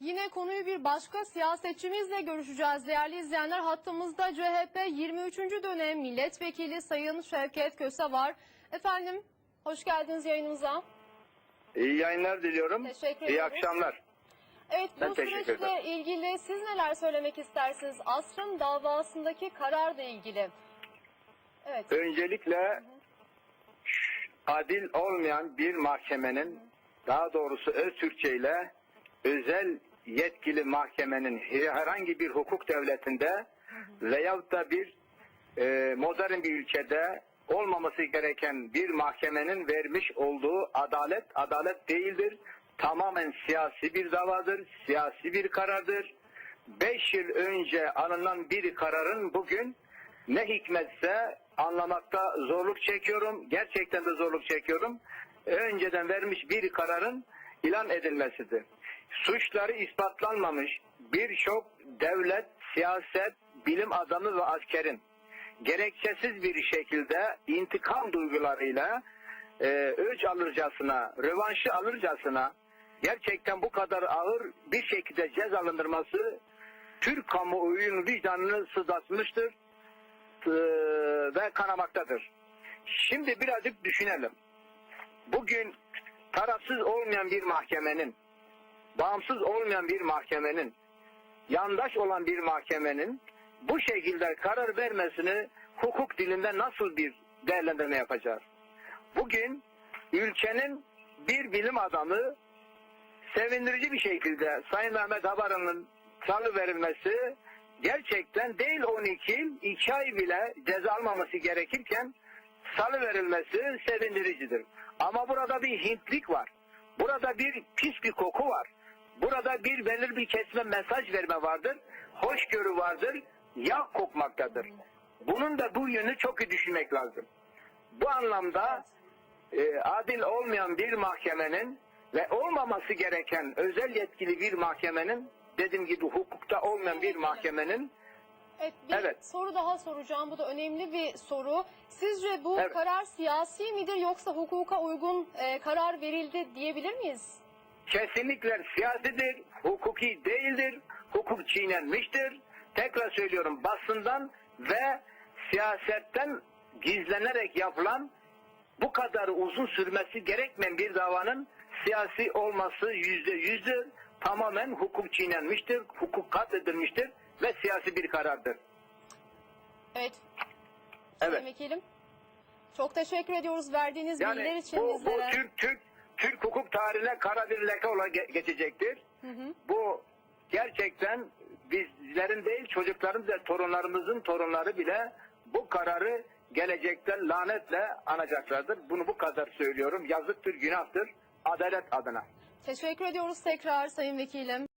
Yine konuyu bir başka siyasetçimizle görüşeceğiz değerli izleyenler. Hattımızda CHP 23. dönem milletvekili Sayın Şevket Köse var. Efendim hoş geldiniz yayınımıza. İyi yayınlar diliyorum. Teşekkür İyi ederiz. akşamlar. Evet Ben bu süreçle ilgili siz neler söylemek istersiniz? Asrın davasındaki kararla ilgili. Evet. Öncelikle adil olmayan bir mahkemenin daha doğrusu öz Türkçe ile özel yetkili mahkemenin herhangi bir hukuk devletinde veyahut da bir e, modern bir ülkede olmaması gereken bir mahkemenin vermiş olduğu adalet adalet değildir. Tamamen siyasi bir davadır, siyasi bir karardır. Beş yıl önce alınan bir kararın bugün ne hikmetse anlamakta zorluk çekiyorum. Gerçekten de zorluk çekiyorum. Önceden vermiş bir kararın ilan edilmesidir. Suçları ispatlanmamış birçok devlet, siyaset, bilim adamı ve askerin gerekçesiz bir şekilde intikam duygularıyla e, öç alırcasına, rövanşı alırcasına gerçekten bu kadar ağır bir şekilde cezalandırması Türk kamuoyunun vicdanını sızlatmıştır e, ve kanamaktadır. Şimdi birazcık düşünelim. Bugün tarafsız olmayan bir mahkemenin, bağımsız olmayan bir mahkemenin, yandaş olan bir mahkemenin bu şekilde karar vermesini hukuk dilinde nasıl bir değerlendirme yapacağız? Bugün ülkenin bir bilim adamı sevindirici bir şekilde Sayın Mehmet Abaran'ın salı verilmesi gerçekten değil 12 yıl 2 ay bile ceza almaması gerekirken salı verilmesi sevindiricidir. Ama burada bir hintlik var. Burada bir pis bir koku var. Burada bir belirli bir kesme mesaj verme vardır. Hoşgörü vardır. Yağ kokmaktadır. Bunun da bu yönü çok iyi düşünmek lazım. Bu anlamda e, adil olmayan bir mahkemenin ve olmaması gereken özel yetkili bir mahkemenin dediğim gibi hukukta olmayan bir mahkemenin Evet, bir Evet. soru daha soracağım. Bu da önemli bir soru. Sizce bu Evet. karar siyasi midir yoksa hukuka uygun e, karar verildi diyebilir miyiz? Kesinlikle siyasidir, hukuki değildir, hukuk çiğnenmiştir. Tekrar söylüyorum basından ve siyasetten gizlenerek yapılan bu kadar uzun sürmesi gerekmeyen bir davanın siyasi olması yüzde yüzdür. Tamamen hukuk çiğnenmiştir, hukuk katledilmiştir ve siyasi bir karardır. Evet. Evet. Sayın Vekilim. Çok teşekkür ediyoruz verdiğiniz bilgiler Yani için bu, bu bizlere. Türk, Türk, Türk hukuk tarihine kara bir leke olarak ge- geçecektir. Hı hı. Bu gerçekten bizlerin değil çocuklarımız ve torunlarımızın torunları bile bu kararı gelecekte lanetle anacaklardır. Bunu bu kadar söylüyorum. Yazıktır, günahtır. Adalet adına. Teşekkür ediyoruz tekrar Sayın Vekilim.